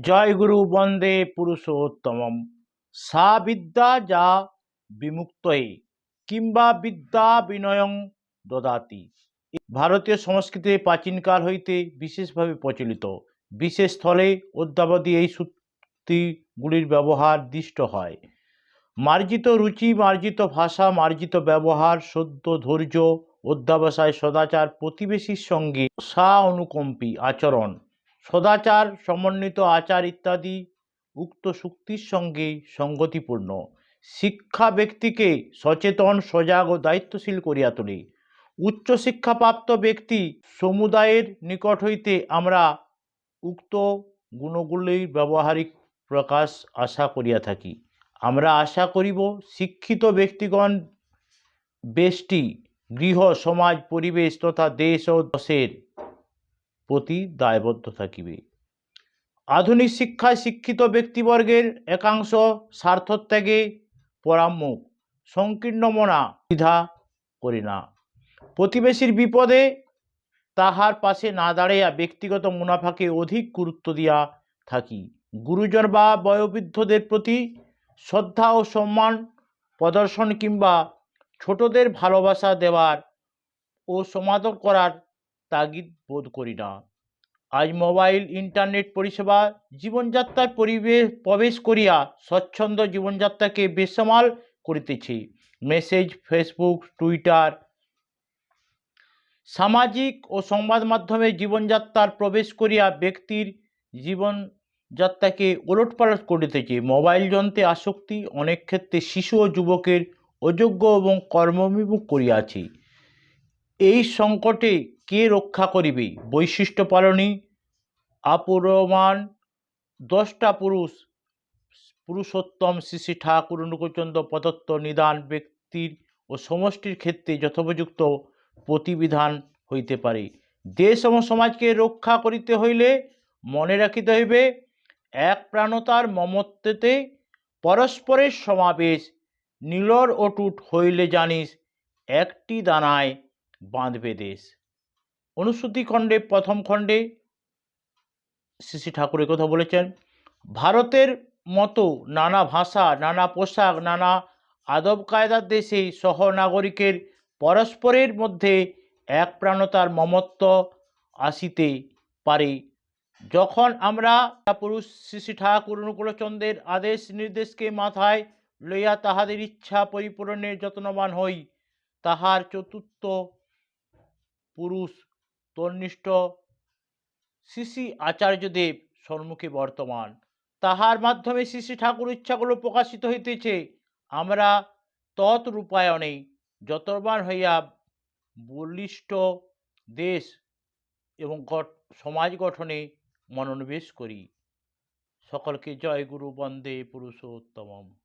জয় গুরু বন্দে পুরুষোত্তমম। সা বিদ্যা যা বিমুক্তয়ে কিংবা বিদ্যা বিনয়ং দদাতি। ভারতীয় সংস্কৃতিতে প্রাচীনকাল হইতে বিশেষভাবে প্রচলিত। বিশেষ স্থলে অদ্যাবধি এই সূক্তিগুলির ব্যবহার দৃষ্ট হয়। মার্জিত রুচি, মার্জিত ভাষা, মার্জিত ব্যবহার, সদ্য, ধৈর্য, অধ্যাবসায়, সদাচার, প্রতিবেশীর সঙ্গে সা অনুকম্পী আচরণ সদাচার, সমন্বিত আচার ইত্যাদি উক্ত সুক্তির সঙ্গে সঙ্গতিপূর্ণ। শিক্ষা ব্যক্তিকে সচেতন, সজাগ ও দায়িত্বশীল করিয়া তোলে। উচ্চশিক্ষাপ্রাপ্ত ব্যক্তি সমুদায়ের নিকট হইতে আমরা উক্ত গুণগুলির ব্যবহারিক প্রকাশ আশা করিয়া থাকি। আমরা আশা করিব, শিক্ষিত ব্যক্তিগণ বেষ্টি, গৃহ, সমাজ, পরিবেশ তথা দেশ ও দশের প্রতি দায়বদ্ধ থাকিবে। আধুনিক শিক্ষায় শিক্ষিত ব্যক্তিবর্গের একাংশ স্বার্থত্যাগে পরামুখ সংকীর্ণ মনা দ্বিধা করি না। প্রতিবেশীর বিপদে তাহার পাশে না দাঁড়াইয়া ব্যক্তিগত মুনাফাকে অধিক গুরুত্ব দিয়া থাকি। গুরুজন বা বয়োবৃদ্ধদের প্রতি শ্রদ্ধা ও সম্মান প্রদর্শন কিংবা ছোটদের ভালোবাসা দেওয়ার ও সমাদর করার তাগিদ বোধ করি না। আজ মোবাইল, ইন্টারনেট পরিষেবা, জীবনযাত্রার পরিবেশ, প্রবেশ করিয়া স্বচ্ছন্দ জীবনযাত্রাকে বেসামাল করিতেছে। মেসেজ, ফেসবুক, টুইটার, সামাজিক ও সংবাদ মাধ্যমে জীবনযাত্রার প্রবেশ করিয়া ব্যক্তির জীবনযাত্রাকে ওলটপালট করিতেছে। মোবাইল যন্ত্রে আসক্তি, অনেক ক্ষেত্রে শিশু ও যুবকের অযোগ্য এবং কর্মবিমুখ করিয়াছে। এই সংকটে কে রক্ষা করিবে? বৈশিষ্ট্য পালনী আপুরমান দশটা পুরুষ, পুরুষোত্তম শ্রী ঠাকুর অনুকূলচন্দ্র প্রদত্ত নিদান ব্যক্তির ও সমষ্টির ক্ষেত্রে যথোপযুক্ত প্রতিবিধান হইতে পারে। দেশ এবং সমাজকে রক্ষা করিতে হইলে মনে রাখিতে হইবে, এক প্রাণতার মমত্বেতে পরস্পরের সমাবেশ নীলর অটুট হইলে জানিস, একটি দানায় বাঁধবে দেশ। অনুশ্রুতি খণ্ডে, প্রথম খণ্ডে শ্রী শ্রী ঠাকুর কথা বলেছেন, ভারতের মতো নানা ভাষা, নানা পোশাক, নানা আদব কায়দার দেশে সহনাগরিকের পরস্পরের মধ্যে এক প্রাণতার মমত্ব আসিতে পারে। যখন আমরা পুরুষ শ্রী ঠাকুর অনুকূলচন্দ্রের আদেশ নির্দেশকে মাথায় লইয়া তাহাদের ইচ্ছা পরিপূরণের যত্নবান হই, তাহার চতুর্থ পুরুষ তন্নিষ্ঠ শ্রী আচার্যদেব সম্মুখে বর্তমান। তাহার মাধ্যমে শ্রী শ্রী ঠাকুর ইচ্ছাগুলো প্রকাশিত হইতেছে। আমরা তৎ রূপায়ণে যতবান হইয়া বলিষ্ঠ দেশ এবং সমাজ গঠনে মনোনিবেশ করি। সকলকে জয় গুরু বন্দে পুরুষোত্তমম।